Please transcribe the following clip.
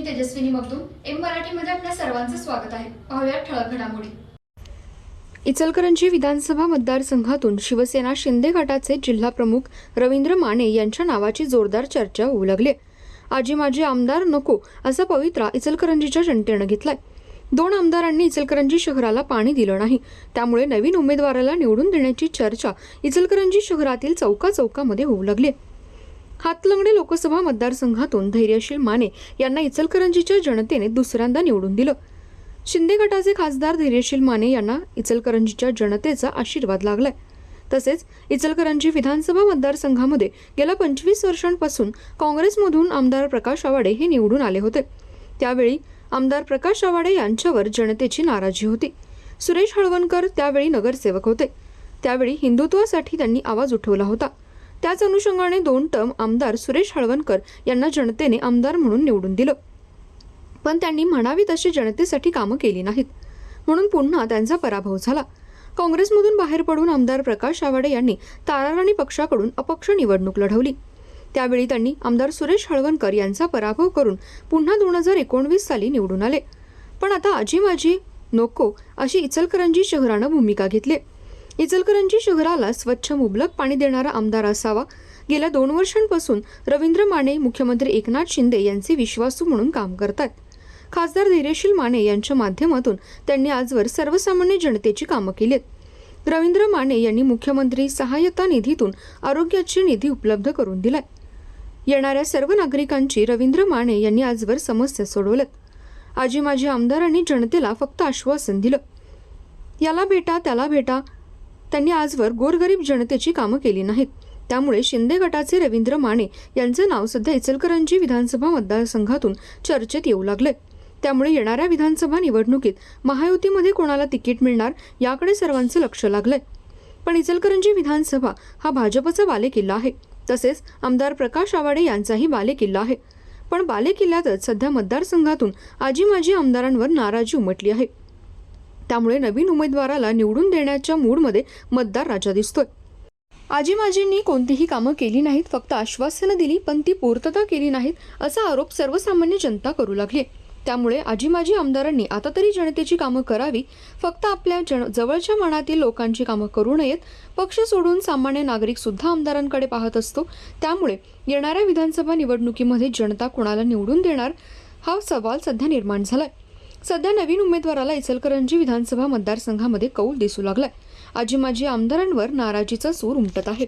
मी Tejaswini Magdum M मराठीमध्ये आपल्या सर्वांचं स्वागत आहे. पाहूया ठळक घडामोडी. इचलकरंजी विधानसभा मतदारसंघातून शिवसेना शिंदे गटाचे जिल्हा प्रमुख रवींद्र माने यांच्या नावाची जोरदार चर्चा होऊ लागली आजी माजी आमदार नको असा पवित्रा इचलकरंजीच्या जनतेनं घेतलाय. दोन आमदारांनी इचलकरंजी शहराला पाणी दिलं नाही. त्यामुळे नवीन उमेदवाराला निवडून देण्याची चर्चा इचलकरंजी शहरातील चौका चौकामध्ये होऊ लागली. हातलंगडे लोकसभा मतदारसंघातून धैर्यशील माने यांना इचलकरंजीच्या जनतेने दुसऱ्यांदा निवडून दिलं. शिंदे गटाचे खासदार धैर्यशील माने यांना इचलकरंजीच्या जनतेचा आशीर्वाद लागलाय. तसेच इचलकरंजी विधानसभा मतदारसंघामध्ये गेल्या पंचवीस वर्षांपासून काँग्रेसमधून आमदार प्रकाश आवाडे हे निवडून आले होते. त्यावेळी आमदार प्रकाश आवाडे यांच्यावर जनतेची नाराजी होती. सुरेश हळवणकर त्यावेळी नगरसेवक होते. त्यावेळी हिंदुत्वासाठी त्यांनी आवाज उठवला होता. त्याच अनुषंगाने दोन टर्म आमदार सुरेश हळवणकर यांना जनतेने आमदार म्हणून निवडून दिलं. पण त्यांनी म्हणावी तशी जनतेसाठी कामं केली नाहीत. म्हणून पुन्हा त्यांचा पराभव झाला. काँग्रेसमधून बाहेर पडून आमदार प्रकाश आवाडे यांनी ताराराणी पक्षाकडून अपक्ष निवडणूक लढवली. त्यावेळी त्यांनी आमदार सुरेश हळवणकर यांचा पराभव करून पुन्हा दोन हजार एकोणवीस साली निवडून आले. पण आता आजी माझी नको अशी इचलकरंजी शहरानं भूमिका घेतली. इचलकरंजी शहराला स्वच्छ मुबलक पाणी देणारा आमदार असावा. गेल्या दोन वर्षांपासून रवींद्र माने मुख्यमंत्री एकनाथ शिंदे यांचे विश्वासू म्हणून काम करतात. खासदार धैर्यशील माने यांच्या माध्यमातून त्यांनी आजवर सर्वसामान्य जनतेची कामं केली आहेत रवींद्र माने यांनी मुख्यमंत्री सहाय्यता निधीतून आरोग्याची निधी उपलब्ध करून दिलाय. येणाऱ्या सर्व नागरिकांची रवींद्र माने यांनी आजवर समस्या सोडवल्यात. आजी माजी आमदारांनी जनतेला फक्त आश्वासन दिलं. याला भेटा त्याला भेटा त्यांनी आजवर गोरगरीब जनतेची कामं केली नाहीत. त्यामुळे शिंदे गटाचे रवींद्र माने यांचं नाव सध्या इचलकरंजी विधानसभा मतदारसंघातून चर्चेत येऊ लागले त्यामुळे येणाऱ्या विधानसभा निवडणुकीत महायुतीमध्ये कोणाला तिकीट मिळणार याकडे सर्वांचं लक्ष लागलंय. पण इचलकरंजी विधानसभा हा भाजपचा बालेकिल्ला आहे. तसेच आमदार प्रकाश आवाडे यांचाही बालेकिल्ला आहे. पण बालेकिल्ल्यातच सध्या मतदारसंघातून आजी माजी आमदारांवर नाराजी उमटली आहे. त्यामुळे नवीन उमेदवाराला निवडून देण्याच्या मूडमध्ये मतदार राजा दिसतोय. आजी माजींनी कोणतीही कामं केली नाहीत फक्त आश्वासनं दिली पण ती पूर्तता केली नाहीत असा आरोप सर्वसामान्य जनता करू लागली. त्यामुळे आजी माजी आमदारांनी आता तरी जनतेची कामं करावी फक्त आपल्या जन जवळच्या मनातील लोकांची कामं करू नयेत पक्ष सोडून सामान्य नागरिक सुद्धा आमदारांकडे पाहत असतो. त्यामुळे येणाऱ्या विधानसभा निवडणुकीमध्ये जनता कोणाला निवडून देणार हा सवाल सध्या निर्माण झालाय. सध्या नवीन उमेदवाराला इचलकरंजी विधानसभा मतदारसंघामध्ये कौल दिसू लागलाय. आजी माजी आमदारांवर नाराजीचा सूर उमटत आहे.